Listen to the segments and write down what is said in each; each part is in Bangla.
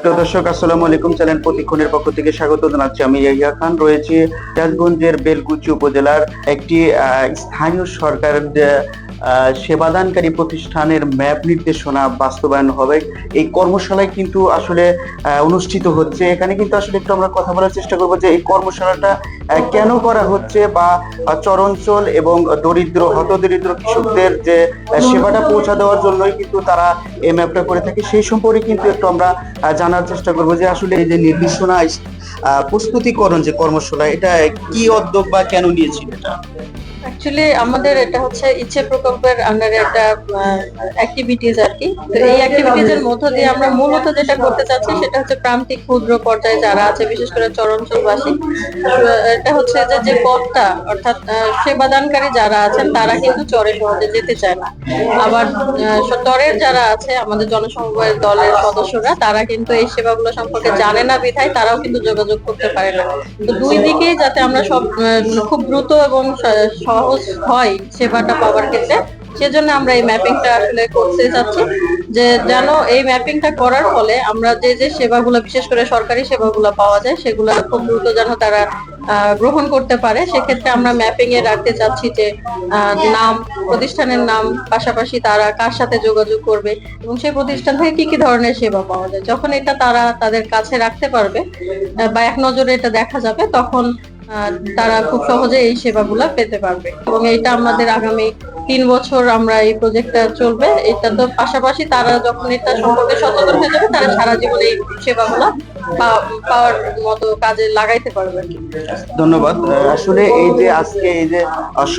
প্রিয় দর্শক, আসসালামু আলাইকুম চ্যানেল প্রতিক্ষণের পক্ষ থেকে স্বাগত জানাচ্ছি আমি ইয়াহিয়া খান। রয়েছি সিরাজগঞ্জের বেলকুচি উপজেলার একটি স্থানীয় সরকারের সেবাদানকারী প্রতিষ্ঠানের ম্যাপ নির্দেশনা বাস্তবায়ন হবে। এই কর্মশালায় কিন্তু আসলে অনুষ্ঠিত হচ্ছে। এখানে কিন্তু আসলে একটু আমরা কথা বলার চেষ্টা করব যে এই কর্মশালাটা কেন করা হচ্ছে বা চরঞ্চল এবং দরিদ্র, হতদরিদ্র কৃষকদের যে সেবাটা পৌঁছা দেওয়ার জন্যই কিন্তু তারা এই ম্যাপটা করে থাকে। সেই সম্পর্কে কিন্তু একটু আমরা জানার চেষ্টা করব যে আসলে এই যে নির্দেশনা প্রস্তুতিকরণ যে কর্মশালা, এটা কি উদ্যোগ বা কেন নিয়েছিল এটা? অ্যাকচুয়ালি আমাদের এটা হচ্ছে ইচ্ছে প্রকল্পের আন্ডারে একটা অ্যাক্টিভিটিস আর কি। তো এই অ্যাক্টিভিটিস এর মধ্য দিয়ে আমরা মূলত যেটা করতে চাচ্ছি সেটা হচ্ছে প্রান্তিক ক্ষুদ্র পর্যায়ে যারা আছে বিশেষ করে চরাঞ্চলবাসী এটা হচ্ছে যে যে পথটা অর্থাৎ সেবাদানকারী যারা আছেন তারা কিন্তু চরে সহজে যেতে চায় না। আবার চরের যারা আছে আমাদের জনসমবায়ের দলের সদস্যরা তারা কিন্তু এই সেবাগুলো সম্পর্কে জানে না বিধায় তারাও কিন্তু যোগাযোগ করতে পারে না। তো দুই দিকেই যাতে আমরা সব খুব দ্রুত এবং সহজ হয় সেবাটা পাওয়ার ক্ষেত্রে। সেজন্য আমরা এই ম্যাপিংটা আসলে করতে চাচ্ছি যে যেন এই ম্যাপিংটা করার ফলে আমরা যে যে সেবাগুলো, বিশেষ করে সরকারি সেবাগুলো পাওয়া যায়, সেগুলো খুব দ্রুত যেন তারা গ্রহণ করতে পারে। সেক্ষেত্রে আমরা ম্যাপিং এ রাখতে চাচ্ছি যে নাম, প্রতিষ্ঠানের নাম, পাশাপাশি তারা কার সাথে যোগাযোগ করবে এবং সেই প্রতিষ্ঠান থেকে কি কি ধরনের সেবা পাওয়া যায়। যখন এটা তারা তাদের কাছে রাখতে পারবে বা এক নজরে এটা দেখা যাবে, তখন তারা খুব সহজে এই সেবাগুলো পেতে পারবে। এবং এটা আমাদের আগামী তিন বছর আমরা এই প্রজেক্টটা চলবে। এটা তো পাশাপাশি তারা যখন এটা সম্পর্কে সচেতন হয়ে যাবে, তারা সারা জীবন এই সেবাগুলো পাওয়ার মতো কাজে লাগাইতে পারবে আর কি ধন্যবাদ আসলে এই যে আজকে এই যে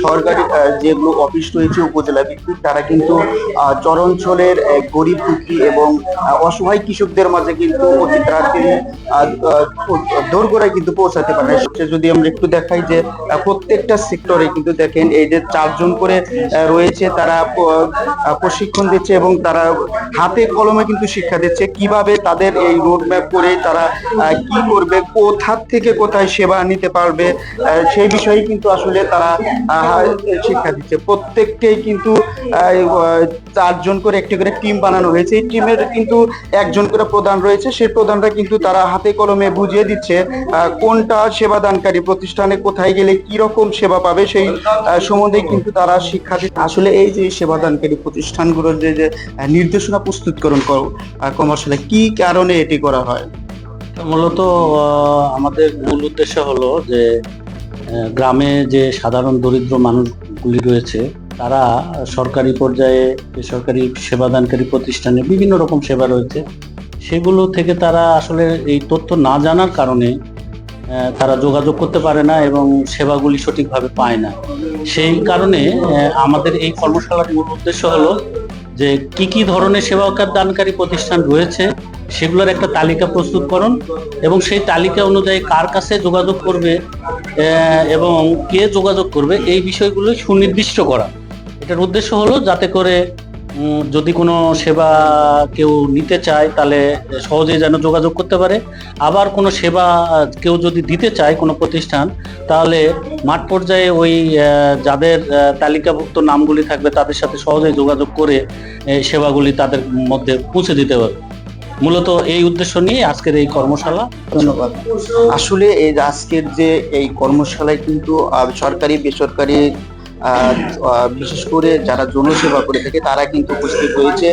সরকারি যেগুলো অফিস রয়েছে উপজেলা ভিত্তিক, তারা কিন্তু চরাঞ্চলের গরিব দুঃখী এবং অসহায় কৃষকদের মাঝে কিন্তু দোরগোড়ায় কিন্তু পৌঁছাতে পারে যদি আমরা একটু দেখাই যে প্রত্যেকটা সেক্টরে কিন্তু দেখেন, এই যে চারজন করে রয়েছে, তারা প্রশিক্ষণ দিচ্ছে এবং তারা হাতে কলমে কিন্তু শিক্ষা দিচ্ছে। কীভাবে তাদের এই রোড ম্যাপ করে তারা আহ, কি করবে কোথা থেকে কোথায় সেবা নিতে পারবে সেই বিষয়ে কিন্তু আসলে তারা শিক্ষা দিচ্ছে। প্রত্যেককেই কিন্তু চারজন করে একটি করে টিম বানানো হয়েছে। এই টিমের কিন্তু একজন করে প্রধান রয়েছে। সেই প্রধানরা কিন্তু তারা হাতে কলমে বুঝিয়ে দিচ্ছে কোনটা সেবাদানকারী প্রতিষ্ঠানে কোথায় গেলে কি রকম সেবা পাবে সেই সম্বন্ধে কিন্তু তারা শিক্ষা দিচ্ছে। আসলে এই যে সেবাদানকারী প্রতিষ্ঠানগুলোর যে যে নির্দেশনা প্রস্তুতকরণ কর্মশালা কি কারণে এটি করা হয়? মূলত আমাদের মূল উদ্দেশ্য হলো যে গ্রামে যে সাধারণ দরিদ্র মানুষগুলি রয়েছে, তারা সরকারি পর্যায়ে বেসরকারি সেবাদানকারী প্রতিষ্ঠানে বিভিন্ন রকম সেবা রয়েছে। সেগুলো থেকে তারা আসলে এই তথ্য না জানার কারণে তারা যোগাযোগ করতে পারে না এবং সেবাগুলি সঠিকভাবে পায় না। সেই কারণে আমাদের এই কর্মশালার মূল উদ্দেশ্য হলো যে, কি কি ধরনের সেবা দানকারী প্রতিষ্ঠান রয়েছে সেগুলোর একটা তালিকা প্রস্তুতকরণ এবং সেই তালিকা অনুযায়ী কার কাছে যোগাযোগ করবে এবং কে যোগাযোগ করবে, এই বিষয়গুলো সুনির্দিষ্ট করা। এটার উদ্দেশ্য হলো যাতে করে যদি কোনো সেবা কেউ নিতে চায়, তাহলে সহজেই যেন যোগাযোগ করতে পারে। আবার কোনো সেবা কেউ যদি দিতে চায় কোনো প্রতিষ্ঠান, তাহলে মাঠ পর্যায়ে ওই যাদের তালিকাভুক্ত নামগুলি থাকবে, তাদের সাথে সহজেই যোগাযোগ করে সেবাগুলি তাদের মধ্যে পৌঁছে দিতে পারবে। মূলত এই উদ্দেশ্য নিয়ে আজকের এই কর্মশালা। ধন্যবাদ। আসলে এই আজকের যে এই কর্মশালায় কিন্তু সরকারি বেসরকারি বিশেষ করে যারা জনসেবা করে থাকে তারা কিন্তু উপস্থিত হয়েছে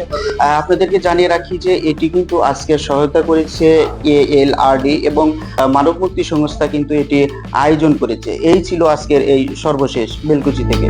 আপনাদেরকে জানিয়ে রাখি যে এটি কিন্তু আজকে সহায়তা করেছে এ এএলআরডি এবং আহ, মানব মুক্তি সংস্থা কিন্তু এটি আয়োজন করেছে। এই ছিল আজকের এই সর্বশেষ বেলকুচি থেকে।